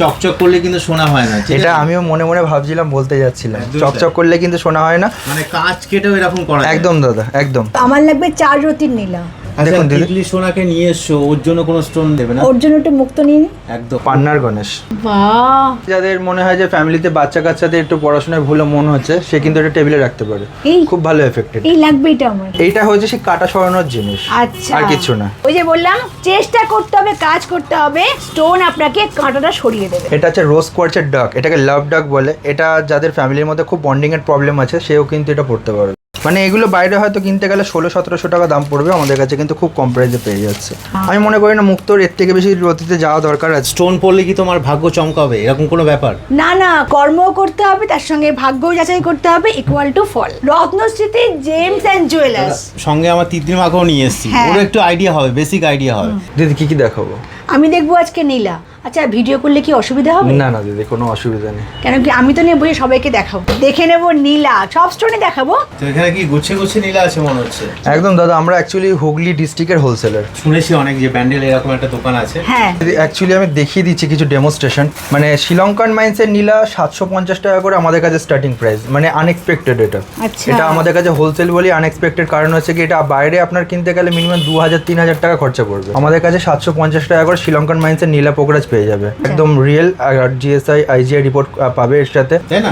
চকচক করলে কিন্তু শোনা হয় না এটা আমিও মনে মনে ভাবছিলাম বলতে যাচ্ছিলাম। চকচক করলে কিন্তু শোনা হয় না। মানে কাঁচ কেটেও এরকম করা একদম দাদা একদম। আমার লাগবে চার রতির নীলা। আচ্ছা দেখুন দিদি। তিতলি সোনাকে নিয়ে এসছো ওর জন্য কোনো স্টোন দেবে না। ওর জন্য একটু মুক্ত নিয়ে একদম। পান্নার গণেশ। বাহ। যাদের মনে হয় যে ফ্যামিলিতে বাচ্চা কাচ্চাদের একটু পড়াশোনায় ভুলে মন হচ্ছে সে কিন্তু এটা টেবিলে রাখতে পারে। খুব ভালো এফেক্টেড এই লাগবে এটা আমার। এইটা হচ্ছে সে কাটা সরানোর জিনিস আচ্ছা। আর কিছু না। ওই যে বললাম চেষ্টা করতে হবে কাজ করতে হবে স্টোন আপনাকে কাঁটাটা সরিয়ে দেবে। এটা হচ্ছে রোজ কোয়ার্চের ডাক এটাকে লাভ ডাক বলে। এটা যাদের ফ্যামিলির মধ্যে খুব বন্ডিং এর প্রবলেম আছে সেও কিন্তু এটা পড়তে পারবে। মানে এগুলো বাইরে হয়তো কিনতে গেলে ষোলো সতেরোশো টাকা দাম পড়বে আমাদের কাছে কিন্তু খুব কম প্রাইসে পেয়ে যাচ্ছে। আমি মনে করি না মুক্তর এর থেকে বেশি রতিতে যাওয়া দরকার আছে। স্টোন পড়লে কি তোমার ভাগ্য চমকাবে? এরকম কোনো ব্যাপার? না না কর্মও করতে হবে তার সঙ্গে ভাগ্যও যাচাই করতে হবে ইকুয়াল টু ফল রত্নস্মৃতি জেমস অ্যান্ড জুয়েলার্স সঙ্গে আমার তিতলি মাকেও নিয়ে এসেছি। হ্যাঁ। ওর একটু আইডিয়া হবে বেসিক আইডিয়া হবে। দিদি কি কি দেখাবো? আমি দেখব আজকে নীলা। আচ্ছা ভিডিও করলে কি অসুবিধা হবে? না না দিদি কোনো অসুবিধা নেই। কেন কি? আমি তো নিয়ে বসে সবাইকে দেখাবো। দেখে নেব নীলা। সব স্টোনে দেখাবো। তো এখানে কি গুছে গুছে নীলা আছে মনে হচ্ছে? একদম দাদা আমরা অ্যাকচুয়ালি হুগলি ডিস্ট্রিক্টের হোলসেলার শুনেছি অনেক যে ব্যান্ডেল এরকম একটা দোকান আছে। হ্যাঁ। অ্যাকচুয়ালি আমি দেখিয়ে দিচ্ছি কিছু ডেমোস্ট্রেশন মানে শ্রীলঙ্কান মাইন্সের নীলা সাতশো পঞ্চাশ টাকা করে আমাদের কাছে স্টার্টিং প্রাইস মানে আনএক্সপেক্টেড এটা। আচ্ছা। এটা আমাদের কাছে হোলসেল বলি আনএক্সপেক্টেড কারণ হচ্ছে কি এটা বাইরে আপনার কিনতে গেলে মিনিমাম দু হাজার তিন হাজার টাকা খরচা পড়বে। আমাদের কাছে সাতশো পঞ্চাশ টাকা করে শ্রীলঙ্কান মাইন্সের নীলা পোকরাজ পেয়ে যাবে। একদম রিয়েল আর জিএসআই আইজিআই রিপোর্ট পাবে এর সাথে। তাই না?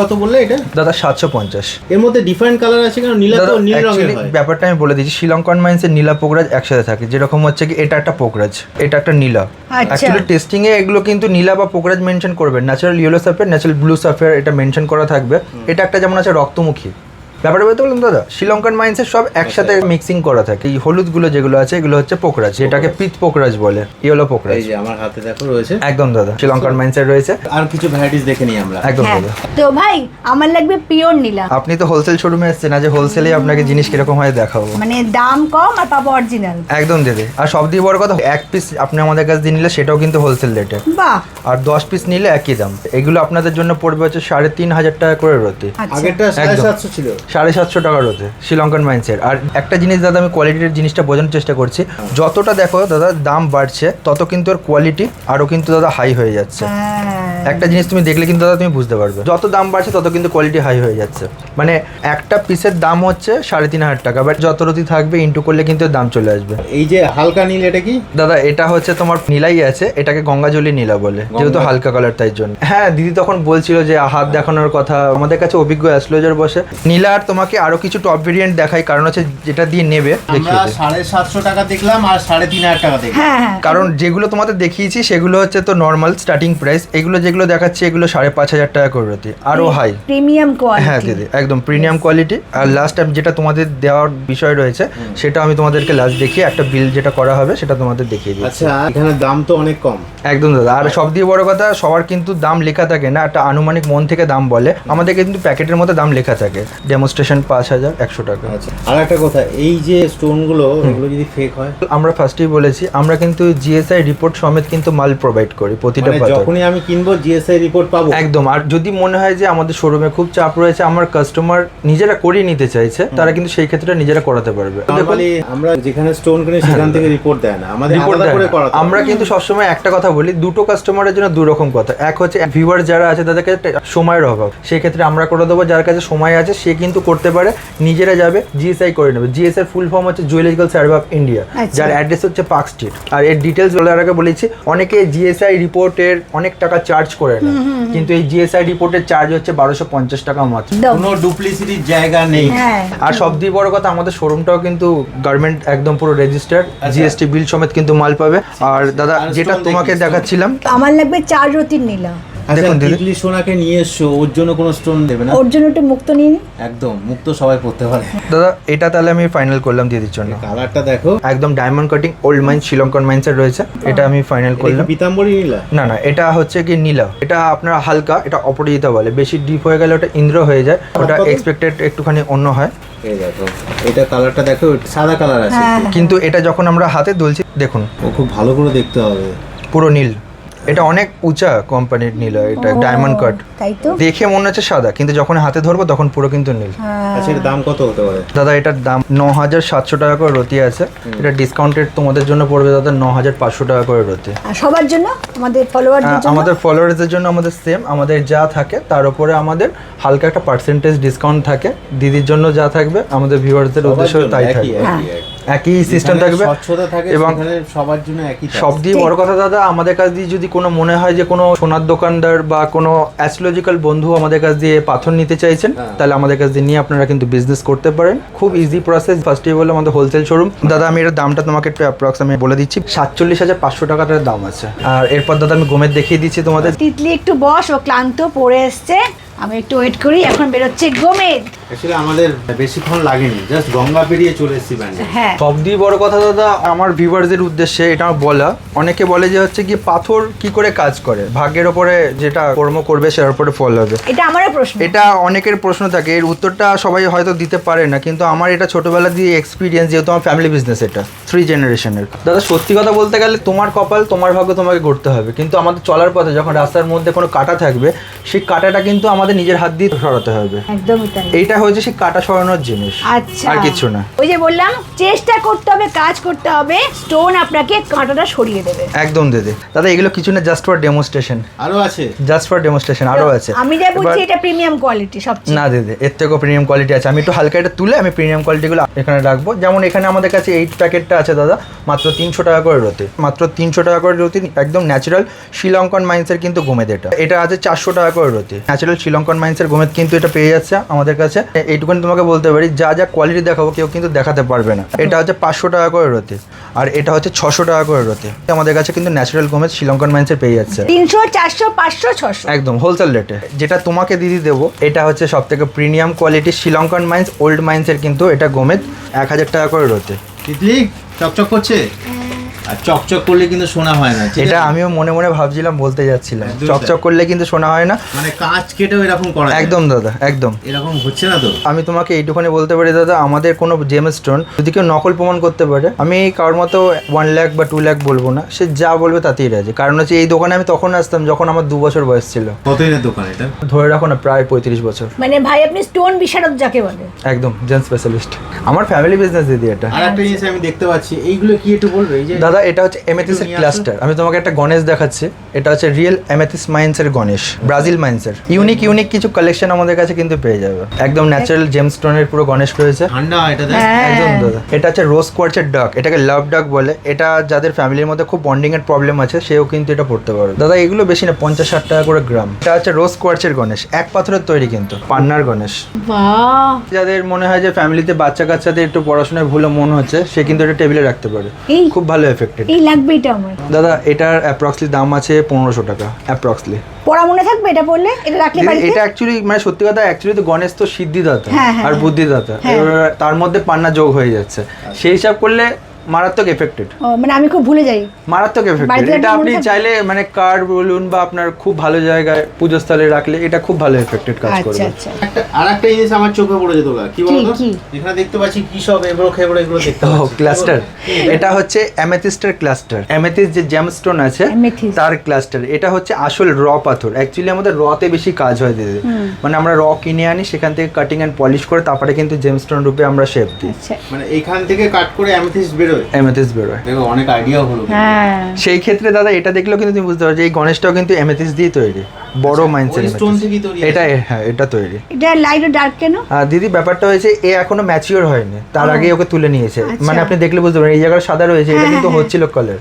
কত বললে এটা? দাদা সাতশো পঞ্চাশ। এর মধ্যে ডিফারেন্ট কালার আছে কেন? নীলা দাদা তো নীল রঙের হয়। ব্যাপারটা আমি বলে দিচ্ছি শ্রীলঙ্কান মাইন্সের নীলা পোকরাজ একসাথে থাকে। যেরকম হচ্ছে কি এটা একটা পোকরাজ এটা একটা নীলা। আচ্ছা। অ্যাকচুয়ালি টেস্টিং এ এগুলো কিন্তু নীলা বা পোকরাজ মেনশন করবেন natural yellow sapphire natural blue sapphire এটা মেনশন করা থাকবে। এটা একটা যেমন আছে রক্তমুখী। ব্যাপারটা বলতে বললাম দাদা শ্রীলঙ্কান মাইন্সের সব একসাথে মিক্সিং করা থাকে। এই হলুদগুলো যেগুলো আছে এগুলো হচ্ছে পোকরাজ যেটাকে পিত পোকরাজ বলে ইয়েলো পোকরাজ এই যে আমার হাতে দেখো রয়েছে। একদম দাদা শ্রীলঙ্কান মাইন্সের রয়েছে। আর কিছু ভ্যারাইটিস দেখে নিই আমরা। একদম হ্যাঁ। দাদা। তো ভাই আমার লাগবে পিওর নীলা। আপনি তো হোলসেল শোরুমে এসেছেন আজ হোলসেলে আপনাকে জিনিস কীরকম হয় দেখাবো। মানে দাম কম আর পাবো অরিজিনাল একদম দিদি। আর সব দিয়ে বড় কথা এক পিস আপনি আমাদের কাছে দিয়ে নিলে সেটাও কিন্তু হোলসেল রেটে বাহ! আর দশ পিস নিলে একই দাম। এগুলো আপনাদের জন্য পড়বে হচ্ছে সাড়ে তিন হাজার টাকা করে রতি। আচ্ছা। আগেরটা সাড়ে। সাতশো ছিল। সাড়ে সাতশো টাকা রতে শ্রীলঙ্কান মাইন্সের আর একটা জিনিস দাদা আমি কোয়ালিটির জিনিসটা বোঝানোর চেষ্টা করছি। যতটা দেখো দাদা দাম বাড়ছে তত কিন্তু ওর কোয়ালিটি আরও কিন্তু দাদা হাই হয়ে যাচ্ছে। হ্যাঁ। একটা জিনিস তুমি দেখলে কিন্তু দাদা তুমি বুঝতে পারবে। যত দাম বাড়ছে তত কিন্তু কোয়ালিটি হাই হয়ে যাচ্ছে। মানে একটা পিসের দাম হচ্ছে সাড়ে তিন হাজার টাকা বাট যত রতি থাকবে ইন্টু করলে কিন্তু এর দাম চলে আসবে। এই যে হালকা নীল এটা কি? দাদা এটা হচ্ছে তোমার নীলাই আছে এটাকে গঙ্গাজলি নীলা বলে যেহেতু হালকা কালার তাই জন্য। হ্যাঁ দিদি তখন বলছিল যে হাত দেখানোর কথা আমাদের কাছে অভিজ্ঞ অ্যাস্ট্রোলজার বসে। নীলা আর তোমাকে আরও কিছু টপ ভেরিয়েন্ট দেখাই কারণ হচ্ছে যেটা দিয়ে নেবে আমরা। সাড়ে সাতশো টাকা দেখলাম আর সাড়ে তিন হাজার টাকা দেখলাম। হ্যাঁ হ্যাঁ। কারণ যেগুলো তোমাদের দেখিয়েছি সেগুলো হচ্ছে তো নর্মাল স্টার্টিং প্রাইস এগুলো যেগুলো দেখাচ্ছি এগুলো সাড়ে পাঁচ হাজার টাকা করে রতি আরও হাই প্রিমিয়াম হ্যাঁ দিদি একদম প্রিমিয়াম কোয়ালিটি আর লাস্ট টাইম যেটা তোমাদের দেওয়ার বিষয় রয়েছে সেটা আমি তোমাদেরকে লাস্ট দেখিয়ে একটা বিল যেটা করা হবে সেটা তোমাদের দেখিয়ে দিই আচ্ছা এখানে দাম তো অনেক কম। একদম দাদা। আর সব দিয়ে বড় কথা সবার কিন্তু দাম লেখা থাকে না। একটা আনুমানিক মন থেকে দাম বলে। আমাদের কিন্তু প্যাকেটের মধ্যে দাম লেখা থাকে। ডেমনস্ট্রেশন পাঁচ হাজার একশো টাকা। আচ্ছা আর একটা কথা এই যে স্টোনগুলো এগুলো যদি ফেক হয়? আমরা ফার্স্টেই বলেছি আমরা কিন্তু জিএসআই রিপোর্ট সমেত কিন্তু মাল প্রোভাইড করি প্রতিটা মানে যখনই আমি কিনবো জিএসআই রিপোর্ট পাবো? একদম আর যদি মনে হয় যে আমাদের শোরুমে খুব চাপ রয়েছে আমার কাস্টমার নিজেরা করিয়ে নিতে চাইছে তারা কিন্তু সেই ক্ষেত্রে নিজেরা করাতে পারবে। আমরা যেখানে স্টোন কিনি সেখান থেকে রিপোর্ট দেয় না। আমাদের রিপোর্ট করে করাতে আমরা কিন্তু সবসময় একটা কথা বলি দুটো কাস্টমারের জন্য দু রকম কথা। এক হচ্ছে ভিউয়ার যারা আছে তাদেরকে সময়ের অভাব। সেই ক্ষেত্রে আমরা করে দেবো যার কাছে সময় আছে সে কিন্তু করতে পারে নিজেরা যাবে জিএসআই করে নেবে। জিএস এর ফুল ফর্ম হচ্ছে জুয়েলজিক্যাল সার্ভে অফ ইন্ডিয়া। যার অ্যাড্রেস হচ্ছে পার্ক স্ট্রিট আর এর ডিটেলস বলার আগে বলেছি অনেকে জিএসআই রিপোর্টের অনেক টাকা চার্জ করে না কিন্তু এই জিএসআই রিপোর্টের চার্জ হচ্ছে বারোশো পঞ্চাশ টাকা মাত্র। কোনো ডুপ্লিসিটির জায়গা নেই। হ্যাঁ আর সব দিয়ে বড় কথা আমাদের শোরুমটাও কিন্তু গার্মেন্ট একদম পুরো রেজিস্টার আচ্ছা। জিএসটি বিল সমেত কিন্তু মাল পাবে। আর দাদা যেটা তোমাকে দেখাচ্ছিলাম আমার লাগবে চার রতির নীলা। আচ্ছা দেখুন তিতলি সোনাকে নিয়ে এসছো ওর জন্য কোনো স্টোন দেবে না? ওর জন্য একটু মুক্ত নিয়ে নি। একদম মুক্ত সবাই পড়তে পারে। দাদা এটা তাহলে আমি ফাইনাল করলাম দিদির জন্য। কালারটা দেখো। একদম diamond cutting old mines Sri Lankan মাইন্সের রয়েছে। এটা আমি ফাইনাল করলাম। পিতাম্বরী নীলা? না না এটা হচ্ছে কি নীলা। এটা আপনার হালকা এটা অপরাজিতা বলে। বেশি ডিপ হয়ে গেলে ওটা ইন্দ্র হয়ে যায়। ওটা এক্সপেক্টেড একটুখানি অন্য হয়। এটা কালারটা দেখো সাদা কালার আছে। হ্যাঁ। কিন্তু এটা যখন আমরা হাতে দুলছি দেখুন। ও খুব ভালো করে দেখতে হবে। পুরো নীল। এটা অনেক উঁচা কোম্পানির নীল এটা ডায়মন্ড কাট তাই তো? দেখে মনে হচ্ছে সাদা কিন্তু যখন হাতে ধরবো তখন পুরো কিন্তু নীল। হ্যাঁ। আচ্ছা এর দাম কত হতে পারে? দাদা এটার দাম ন হাজার সাতশো টাকা করে রতি আছে। এটা ডিসকাউন্টেড তোমাদের জন্য পড়বে দাদা ন হাজার পাঁচশো টাকা করে রতি। আর সবার জন্য? আমাদের ফলোয়ারদের জন্য? আমাদের ফলোয়ার্সদের জন্য আমাদের সেম আমাদের যা থাকে তার উপরে আমাদের হালকা একটা পার্সেন্টেজ ডিসকাউন্ট থাকে। দিদির জন্য যা থাকবে আমাদের ভিউয়ার্সদের উদ্দেশ্য তাই হ্যাঁ। একই, সিস্টেম থাকবে স্বচ্ছতা থাকে এবং সবার জন্য একই সব দিয়ে বড় কথা দাদা আমাদের কাছ দিয়ে যদি কোনো মনে হয় যে কোনো সোনার দোকানদার বা কোনো অ্যাস্ট্রোলজিক্যাল বন্ধু আমাদের কাছ দিয়ে পাথর নিতে চাইছেন হ্যাঁ। তাহলে আমাদের কাছ দিয়ে নিয়ে আপনারা কিন্তু বিজনেস করতে পারেন। খুব ইজি প্রসেস ফার্স্টে বলে আমাদের হোলসেল শোরুম দাদা আমি এর দামটা তোমাকে একটু অ্যাপ্রক্স আমি বলে দিচ্ছি। সাতচল্লিশ হাজার পাঁচশো টাকাটার দাম আছে। আর এরপর দাদা আমি গোমের দেখিয়ে দিচ্ছি তোমাদের। তিতলি একটু বস ও ক্লান্ত পড়ে এসছে। আমি একটু ওয়েট করি এখন বেরোচ্ছে গোমেদ অ্যাকচুয়ালি আমাদের বেশিক্ষণ লাগেনি জাস্ট গঙ্গা পেরিয়ে চলে এসেছি ব্যান্ডে। হ্যাঁ। সব দিয়ে বড় কথা দাদা আমার উদ্দেশ্যে এটা আমার বলা অনেকে বলে যে হচ্ছে কি পাথর কি করে কাজ করে? ভাগ্যের ওপরে যেটা কর্ম করবে সেটার উপরে ফল হবে। এটা আমারও প্রশ্ন। এটা অনেকের প্রশ্ন থাকে এর উত্তরটা সবাই হয়তো দিতে পারে না কিন্তু আমার এটা ছোটবেলা দিয়ে এক্সপিরিয়েন্স যেহেতু আমার ফ্যামিলি বিজনেস এটা থ্রি জেনারেশনের দাদা সত্যি কথা বলতে গেলে তোমার কপাল তোমার ভাগ্য তোমাকে করতে হবে কিন্তু আমাদের চলার পথে যখন রাস্তার মধ্যে কোনো কাটা থাকবে সেই কাটাটা কিন্তু আমাদের নিজের হাত দিয়ে সরাতে হবে। একদমই তাই। এইটা হচ্ছে সেই কাটা সরানোর জিনিস। আচ্ছা। আর কিছু না। ওই যে বললাম চেষ্টা করতে হবে কাজ করতে হবে স্টোন আপনাকে কাঁটাটা সরিয়ে দেবে। একদম দিদি। দাদা এগুলো কিছু না জাস্ট ফর ডেমোস্ট্রেশন আরও আছে। জাস্ট ফর ডেমোস্ট্রেশন আরও আছে। আমি যা বলছি এটা প্রিমিয়াম কোয়ালিটি সবচেয়ে। না দিদি এর থেকেও প্রিমিয়াম কোয়ালিটি আছে। আমি একটু হালকা এটা তুলে আমি প্রিমিয়াম কোয়ালিটিগুলো এখানে রাখব। যেমন এখানে আমাদের কাছে এইট প্যাকেটটা আছে দাদা মাত্র তিনশো টাকা করে রতে। মাত্র তিনশো টাকা করে রতি একদম ন্যাচারাল শ্রীলঙ্কন মাইন্সের কিন্তু গোমেদ এটা। এটা আছে চারশো টাকা করে রতি। ন্যাচারাল শ্রীলঙ্কন মাইন্সের গোমেদ কিন্তু এটা পেয়ে যাচ্ছে আমাদের কাছে। এইটুকুনি তোমাকে বলতে পারি যা যা কোয়ালিটি দেখাবো কেউ কিন্তু দেখাতে পারবে না। এটা হচ্ছে পাঁচশো টাকা করে রতি আর এটা হচ্ছে ছশো টাকা করে রতি আমাদের কাছে কিন্তু ন্যাচারাল গোমেদ শ্রীলঙ্কন মাইন্সের পেয়ে যাচ্ছে। তিনশো চারশো পাঁচশো ছশো। একদম হোলসেল রেটে যেটা তোমাকে দিদি দেবো এটা হচ্ছে সব থেকে premium quality Sri Lankan mines old মাইন্সের কিন্তু এটা গোমেদ এক হাজার টাকা করে রোতে তিতলি চকচক করছে? আর চকচক করলে কিন্তু শোনা হয় না এটা আমিও মনে মনে ভাবছিলাম বলতে যাচ্ছিলাম। চকচক করলে কিন্তু শোনা হয় না। মানে কাঁচ কেটেও এরকম করা একদম দাদা একদম। এরকম হচ্ছে না তো? আমি তোমাকে এইটুখানি বলতে পারি দাদা আমাদের কোনো জেম স্টোন যদি কেউ নকল প্রমাণ করতে পারে আমি কারোর মতো ওয়ান লাখ বা টু লাখ বলব না সে যা বলবে তাতেই রাজি। কারণ হচ্ছে এই দোকানে আমি তখন আসতাম যখন আমার দু বছর বয়স ছিল। কত দিনের দোকান এটা? ধরে রাখো না প্রায় পঁয়ত্রিশ বছর। মানে ভাই আপনি স্টোন বিশারদ যাকে বলে। একদম জেন স্পেশালিস্ট আমার ফ্যামিলি বিজনেস দিদি এটা। আর একটা জিনিস আমি দেখতে পাচ্ছি এইগুলো কি একটু বলবে? এই যে দাদা এটা হচ্ছে এমেথিসের ক্লাস্টার আমি তোমাকে একটা গণেশ দেখাচ্ছি। এটা হচ্ছে রিয়েল এমেথিস মাইন্সের গণেশ ব্রাজিল মাইন্সের ইউনিক ইউনিক কিছু কালেকশন আমাদের কাছে কিন্তু পেয়ে যাবে। একদম ন্যাচারাল জেম স্টোনের পুরো গণেশ রয়েছে। ঠান্ডা এটা দেখ। হ্যাঁ। একদম দাদা। এটা হচ্ছে রোজ কোয়ার্চের ডাক এটাকে লাভ ডাক বলে। এটা যাদের ফ্যামিলির মধ্যে খুব বন্ডিং এর প্রবলেম আছে সেও কিন্তু এটা পড়তে পারে দাদা এগুলো বেশি না পঞ্চাশ ষাট টাকা করে গ্রাম এটা হচ্ছে রোজ কোয়ার্চের গণেশ এক পাথরের তৈরি কিন্তু পান্নার গণেশ। বাহ! যাদের মনে হয় যে ফ্যামিলিতে বাচ্চা কাচ্চাদের একটু পড়াশোনায় ভুলে মন হচ্ছে সে কিন্তু এটা টেবিলে রাখতে পারে। খুব ভালো এফেক্টেড এই লাগবে এটা আমার। দাদা এটার অ্যাপ্রক্সলি দাম আছে পনেরোশো টাকা অ্যাপ্রক্সলি পড়া মনে থাকবে এটা পড়লে? এটা রাখলে বাড়িতে? এটা অ্যাকচুয়ালি মানে সত্যি কথা অ্যাকচুয়ালি তো গণেশ তো সিদ্ধিদাতা হ্যাঁ, হ্যাঁ, আর হ্যাঁ। বুদ্ধিদাতা। এবার তার মধ্যে পান্না যোগ হয়ে যাচ্ছে। সেই হিসাব করলে মারাত্মক এফেক্টেড মানে আমি খুব ভুলে যাই। মারাত্মক এফেক্টেড এটা আপনি চাইলে মানে কার্ড বলুন বা আপনার খুব ভালো জায়গায় পুজোস্থলে রাখলে এটা খুব ভালো এফেক্টেড কাজ আচ্ছা করবে। আচ্ছা। একটা আর একটা জিনিস আমার চোখে পড়েছে তোলা কি বলতো? এখানে দেখতে পাচ্ছি কি সব এগুলো খেবড়ো এগুলো দেখতে পাচ্ছি। ক্লাস্টার এটা হচ্ছে অ্যামেথিস্টের ক্লাস্টার অ্যামেথিস্ট যে জেমস্টোন আছে তার ক্লাস্টার এটা হচ্ছে আসল র পাথর। অ্যাকচুয়ালি আমাদের রতে বেশি কাজ হয় দিদি। মানে আমরা র কিনে আনি সেখান থেকে কাটিং অ্যান্ড পলিশ করে তারপরে কিন্তু জেমস্টোন রূপে আমরা শেপ দিই। আচ্ছা। মানে এখান থেকে কাট করে অ্যামেথিস্ট বেরোয়? অ্যামেথিস্ট বেরোয়। দেখো অনেক আইডিয়া হলো হ্যাঁ। সেই ক্ষেত্রে দাদা এটা দেখলেও কিন্তু তুমি বুঝতে পারছ এই গণেশটাও কিন্তু এমএথিস দিয়ে তৈরি। বড় মাইন্সের ওই stone থেকেই তৈরি এটা হ্যাঁ এটা তৈরি। এটা লাইট ও ডার্ক কেন? দিদি ব্যাপারটা হয়েছে এ এখনও ম্যাচিওর হয়নি। তার আগে ওকে তুলে নিয়েছে। আচ্ছা। মানে আপনি দেখলে বুঝতে পারেন এই জায়গাটা সাদা রয়েছে এটা হ্যাঁ, কিন্তু হ্যাঁ, হচ্ছিল কালার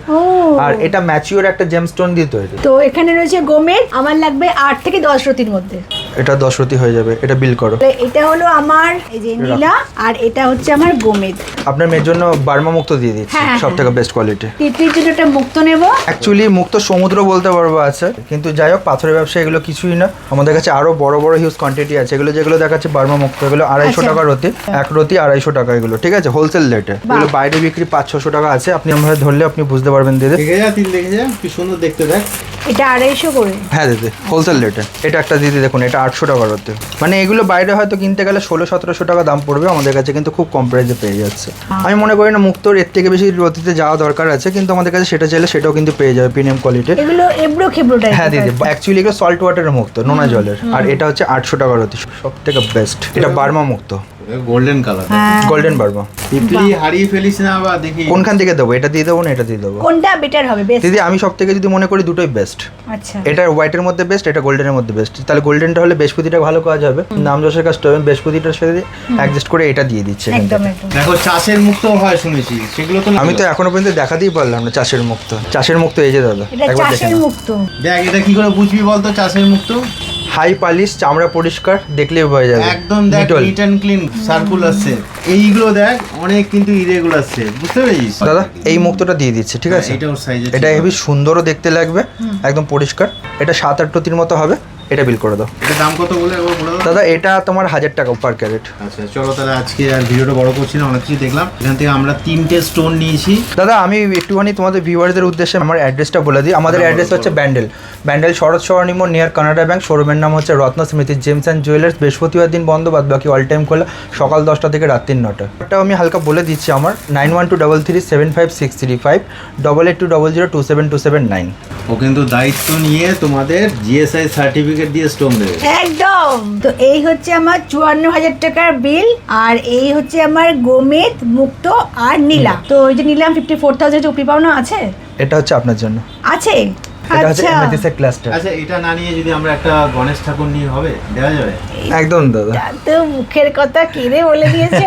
আর এটা ম্যাচিওর একটা জেমস্টোন দিয়ে তৈরি। তো এখানে রয়েছে গোমেদ আমার লাগবে আট থেকে দশ রতির মধ্যে। এটা দশরতি হয়ে যাবে এটা বিল করো। এটা হলো আমার এই যে নীলা আর এটা হচ্ছে আমার গোমেদ আপনার মেয়ের জন্য বার্মা মুক্ত দিয়ে দিচ্ছি সব থেকে বেস্ট কোয়ালিটি তিতলির জন্য একটা মুক্ত নেব। অ্যাকচুয়ালি মুক্ত সমুদ্র বলতে পারব আছে কিন্তু যাই হোক পাথরের ব্যবসা এগুলো কিছুই না। আমাদের কাছে আরও বড় বড় হিউজ কোয়ান্টিটি আছে। এগুলো যেগুলো দেখাচ্ছে বার্মা মুক্ত এগুলো আড়াইশো আচ্ছা। টাকা রতি। এক রতি আড়াইশো টাকা এগুলো ঠিক আছে? হোলসেল রেটে এগুলো বাইরে বিক্রি পাঁচ ছশো টাকা আছে। আপনি আমাদের ধরলে আপনি বুঝতে পারবেন দিদি। দেখে যা তিন দেখে যা কি সুন্দর দেখতে দেখ। এটা আড়াইশো করে? হ্যাঁ দিদি হোলসেল রেটে এটা একটা দিদি দেখুন এটা আটশো টাকার হতে মানে এগুলো বাইরে হয়তো কিনতে গেলে ষোলো সতেরোশো টাকা দাম পড়বে। আমাদের কাছে কিন্তু খুব কম প্রাইসে পেয়ে যাচ্ছে। আমি মনে করি না মুক্তোর এর থেকে বেশি রতিতে যাওয়া দরকার আছে কিন্তু আমাদের কাছে সেটা চাইলে সেটাও কিন্তু পেয়ে যাবে প্রিমিয়াম কোয়ালিটি এগুলো এবড়ো খেবড়ো হ্যাঁ দিদি অ্যাকচুয়ালি এগুলো সল্ট ওয়াটারের মুক্ত নোনা জলের। আর এটা হচ্ছে আটশো টাকার হতে সব থেকে বেস্ট এটা বার্মা মুক্ত। Golden colour golden Burma. পিপলি হারিয়ে ফেলিস না বা দেখি। কোনখান থেকে দেবো? এটা দিয়ে দেবো না এটা দিয়ে দেবো? কোনটা বেটার হবে? বেস্ট দিদি আমি সব থেকে যদি মনে করি দুটোই বেস্ট আচ্ছা। এটা হোয়াইটের মধ্যে বেস্ট এটা গোল্ডেনের মধ্যে বেস্ট তাহলে গোল্ডেনটা হলে বৃহস্পতিটা ভালো কাজ হবে নাম যশের কাজটা হবে বৃহস্পতিটার সাথে অ্যাডজাস্ট করে এটা দিয়ে দিচ্ছে একদম দেখো চাষের মুক্ত হয় শুনেছি। সেগুলো তো আমি তো এখনও পর্যন্ত দেখাতেই পারলাম না চাষের মুক্ত। চাষের মুক্ত এই যে দাদা একবার মুক্ত। দেখ এটা কি করে বুঝবি বলতো? চাষের মুক্ত? হাই পালিশ চামড়া পরিষ্কার দেখলে হয়ে যাবে। একদম দেখ। Neat and clean circular set এইগুলো দেখ অনেক কিন্তু ইরেগুলার সেট বুঝতে পেরেছিস? দাদা এই মুক্তটা দিয়ে দিচ্ছে ঠিক আছে? হ্যাঁ, এটা ওর সাইজে এটা হেভি সুন্দরও দেখতে লাগবে একদম পরিষ্কার। এটা সাত আট মতো হবে। এটা বিল করে দাও। এটা দাম কত বলে একবার বলে দাও? দাদা এটা তোমার হাজার টাকা পার ক্যারেট আচ্ছা চলো তাহলে আজকে আর ভিডিওটা বড় করছি না অনেক কিছু দেখলাম। এখান থেকে আমরা তিনটে স্টোন নিয়েছি। দাদা আমি একটুখানি তোমাদের ভিউয়ারদের উদ্দেশ্যে আমার অ্যাড্রেসটা বলে দিই। আমাদের অ্যাড্রেস হচ্ছে Bandel Bandel Sarat Sarani near Canada bank শোরুমের নাম হচ্ছে Ratna Smriti gems and jewellers. বৃহস্পতিবার দিন বন্ধ বাদ বাকি অল টাইম খোলা। সকাল দশটা থেকে রাত্রি নটা ওটাও আমি হালকা বলে দিচ্ছি আমার। Nine one two double three seven five six three five double eight two double zero two seven two seven nine ও কিন্তু দায়িত্ব নিয়ে তোমাদের জিএসআই সার্টিফিকেট দিয়ে স্টোন দেবে। একদম। তো এই হচ্ছে আমার চুয়ান্ন হাজার টাকার বিল আর এই হচ্ছে আমার গোমেদ মুক্ত আর নীলা। তো ওই যে নিলাম ফিফটি ফোর থাউজেন্ড উপরি পাওনা আছে? এটা হচ্ছে আপনার জন্য। আছে? এটা হচ্ছে আচ্ছা। ক্লাস্টার আচ্ছা এটা না নিয়ে যদি আমরা একটা গণেশ ঠাকুর নিয়ে হবে দেওয়া যাবে? একদম দাদা। তো মুখের কথা কিনে বলে দিয়েছ।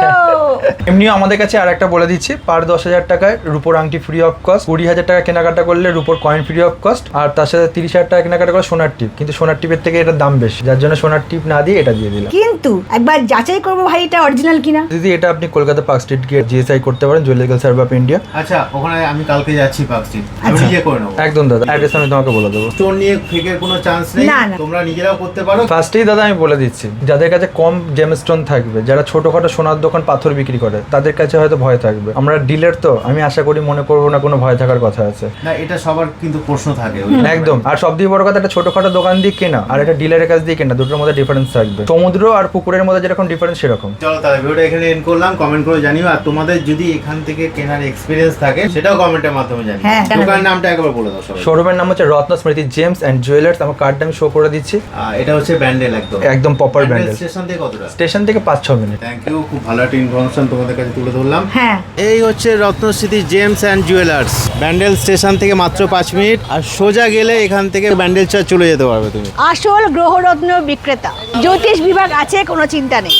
এমনিও আমাদের কাছে আর একটা বলে দিচ্ছি পার দশ হাজার টাকায় রুপোর আংটি ফ্রি অফ কস্ট কুড়ি হাজার টাকা কেনাকাটা করলে রুপোর কয়েন ফ্রি অফ কস্ট আর তার সাথে তিরিশ হাজার টাকা কেনাকাটা করলে সোনার টিপ। কিন্তু সোনার টিপের থেকে এটার দাম বেশি যার জন্য সোনার টিপ না দিয়ে এটা দিয়ে দিলাম। কিন্তু একবার যাচাই করব ভাই এটা অরিজিনাল কিনা? দিদি এটা আপনি কলকাতা পার্ক স্ট্রিট গিয়ে জিএসআই করতে পারেন জুয়েলারিক্যাল সার্ভ অফ ইন্ডিয়া আচ্ছা ওখানে আমি কালকে যাচ্ছি পার্ক স্ট্রিট। আমি আচ্ছা। নিজে করে নেব। একদম দাদা। অ্যাড্রেস আমি তোমাকে বলে দেবো। স্টোন নিয়ে ফেকের কোনো চান্স নেই। না, না। তোমরা নিজেরাও করতে পারো। ফার্স্টেই দাদা আমি বলে দিচ্ছি যাদের কাছে কম জেমস্টোন থাকবে যারা ছোটখাটো সোনার দোকান পাথর বিক্রি করে তাদের কাছে হয়তো ভয় থাকবে। আমরা ডিলের তো আমি আশা করি মনে করব না কোনো ভয় থাকার কথা আছে। না এটা সবার কিন্তু প্রশ্ন থাকে ওই একদম। আর সব থেকে বড় কথা একটা ছোটখাটো দোকান দিয়ে কেনা আর একটা ডিলারের কাছ দিয়ে কেনা দুটোর মধ্যে ডিফারেন্স থাকবে। সমুদ্র আর পুকুরের মধ্যে যেরকম ডিফারেন্স সেরকম। চলো তাহলে ভিডিওটা এখানে এন্ড করলাম কমেন্ট করে জানিও। আর তোমাদের যদি এখান থেকে কেনার এক্সপিরিয়েন্স থাকে সেটাও কমেন্টের মাধ্যমে জানিও। হ্যাঁ, জানাবে। দোকানের নামটা একবার বলে দাও সবাই। শোরুমের নাম হচ্ছে Ratna Smriti gems and jewellers আমার কার্ডটা আমি শো করে দিচ্ছি। এটা হচ্ছে ব্যান্ডেল একদম। একদম প্রপার ব্যান্ডেল স্টেশন থেকে কতটা? স্টেশন থেকে পাঁচ ছ মিনিট থ্যাংক ইউ খুব ভালো একটা ইনফরমেশন তোমাদের কাছে তুলে ধরলাম। হ্যাঁ। এই হচ্ছে Ratnasmriti Gems and Jewellers. Bandel station থেকে মাত্র পাঁচ মিনিট আর সোজা গেলে এখান থেকে ব্যান্ডেল চার চলে যেতে পারবে তুমি। আসল গ্রহরত্ন বিক্রেতা। জ্যোতিষ বিভাগ আছে কোনো চিন্তা নেই।